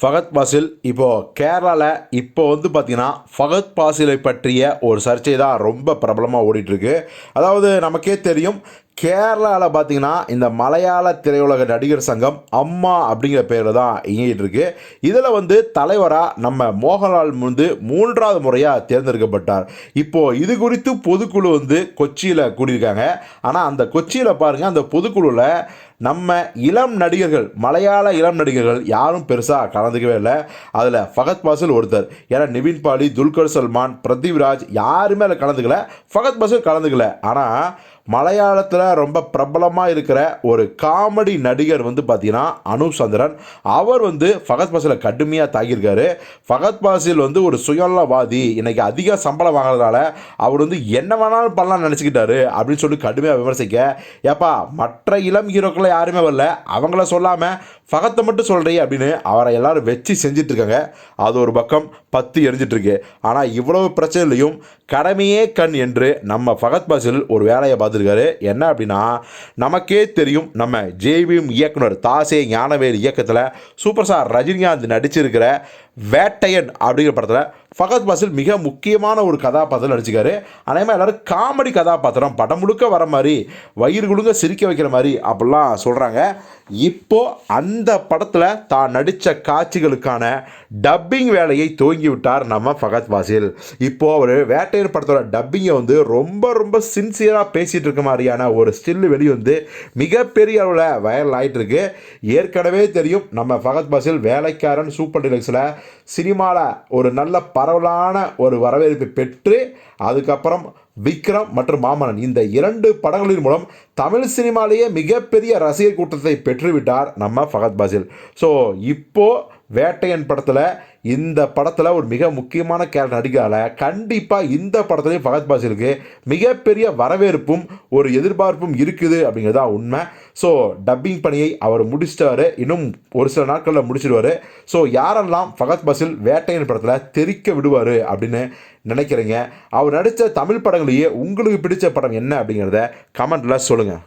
ஃபகத் பாசில் இப்போது கேரளாவில் இப்போ வந்து பார்த்திங்கன்னா ஃபகத் பாசிலை பற்றிய ஒரு சர்ச்சை தான் ரொம்ப பிரபலமாக ஓடிட்டுருக்கு அதாவது நமக்கே தெரியும் கேரளாவில் பார்த்தீங்கன்னா இந்த மலையாள திரையுலக நடிகர் சங்கம் அம்மா அப்படிங்கிற பேரில் தான் இயங்கிட்டு இருக்கு. இதில் வந்து தலைவராக நம்ம மோகன்லால் வந்து மூன்றாவது முறையாக தேர்ந்தெடுக்கப்பட்டார். இப்போது இது குறித்து பொதுக்குழு வந்து கொச்சியில் கூடியிருக்காங்க. ஆனால் அந்த கொச்சியில் பாருங்கள் அந்த பொதுக்குழுவில் நம்ம இளம் நடிகர்கள் மலையாள இளம் நடிகர்கள் யாரும் பெருசாக கலந்துக்கவே இல்லை. அதில் ஃபகத் பாசில் ஒருத்தர். ஏன்னா நிவின் பாலி துல்கர் சல்மான் பிரதீப்ராஜ் யாருமே அதில் கலந்துக்கல. ஃபகத் பாசில் கலந்துக்கல. ஆனால் மலையாளத்தில் ரொம்ப பிரபலமாக இருக்கிற ஒரு காமெடி நடிகர் வந்து பார்த்தீங்கன்னா அனூப் சந்திரன். அவர் வந்து ஃபகத் பாசிலை கடுமையாக தாக்கியிருக்காரு. ஃபகத் பாசில் வந்து ஒரு சுயநலவாதி இன்னைக்கு அதிக சம்பளம் வாங்குறதுனால அவர் வந்து என்ன வேணாலும் பண்ணலாம் நினச்சிக்கிட்டாரு அப்படின்னு சொல்லி கடுமையாக விமர்சிக்க. ஏப்பா மற்ற இளம் ஹீரோக்களை யாருமே வரல. அவங்கள சொல்லாமல் ஃபகத்தை மட்டும் சொல்கிறீ அப்படின்னு அவரை எல்லாரும் வச்சு செஞ்சிட்ருக்காங்க. அது ஒரு பக்கம் பத்து எரிஞ்சிட்ருக்கு. ஆனால் இவ்வளவு பிரச்சனையிலையும் கடமையே கண் என்று நம்ம ஃபகத் பாசில் ஒரு வேலையை பார்த்து கொடுத்துருக்காரு. என்ன அப்படின்னா நமக்கே தெரியும் நம்ம ஜேவிஎம் இயக்குனர் தாசே ஞானவேல் இயக்கத்தில் சூப்பர் ஸ்டார் ரஜினிகாந்த் நடிச்சிருக்கிற வேட்டையன் அப்படிங்கிற படத்தில் ஃபகத் பாசில் மிக முக்கியமான ஒரு கதாபாத்திரம் நடிச்சிக்காரு அதேமாதிரி எல்லாரும் காமெடி கதாபாத்திரம் படம் முழுக்க வர மாதிரி வயிறு குழுங்க சிரிக்க வைக்கிற மாதிரி அப்படிலாம் சொல்கிறாங்க இப்போது அந்த படத்தில் தான் நடித்த காட்சிகளுக்கான டப்பிங் வேலையை துவங்கி விட்டார் நம்ம ஃபகத் பாசில். இப்போது அவர் வேட்டையர் படத்தோட டப்பிங்கை வந்து ரொம்ப ரொம்ப சின்சியராக பேசிகிட்டு இருக்க மாதிரியான ஒரு ஸ்டில்லு வெளி வந்து மிகப்பெரிய அளவில் வைரல் ஆகிட்டுருக்கு ஏற்கனவே தெரியும் நம்ம ஃபகத் பாசில் வேலைக்காரன் சூப்பர் டிலக்ஸில் சினிமாவில் ஒரு நல்ல பரவலான ஒரு வரவேற்பை பெற்று அதுக்கப்புறம் விக்ரம் மற்றும் மாமன்னன். இந்த இரண்டு படங்களின் மூலம் தமிழ் சினிமாலேயே மிகப்பெரிய ரசிகர் கூட்டத்தை பெற்றுவிட்டார் நம்ம ஃபகத் பாசில் ஸோ இப்போது வேட்டையன் படத்தில் இந்த படத்தில் ஒரு மிக முக்கியமான கேரக்டர் நடிகரால் கண்டிப்பாக இந்த படத்துலேயும் பகத் பாசிலுக்கு மிகப்பெரிய வரவேற்பும் ஒரு எதிர்பார்ப்பும் இருக்குது அப்படிங்கிறது தான் உண்மை. ஸோ டப்பிங் பணியை அவர் முடிச்சிட்டாரு. இன்னும் ஒரு சில நாட்களில் முடிச்சிடுவார் ஸோ யாரெல்லாம் ஃபகத் பாசில் வேட்டையின் படத்தில் தெரிக்க விடுவார் அப்படின்னு நினைக்கிறீங்க? அவர் நடித்த தமிழ் படங்களையே உங்களுக்கு பிடிச்ச படம் என்ன அப்படிங்கிறத கமெண்ட்டில் சொல்லுங்கள்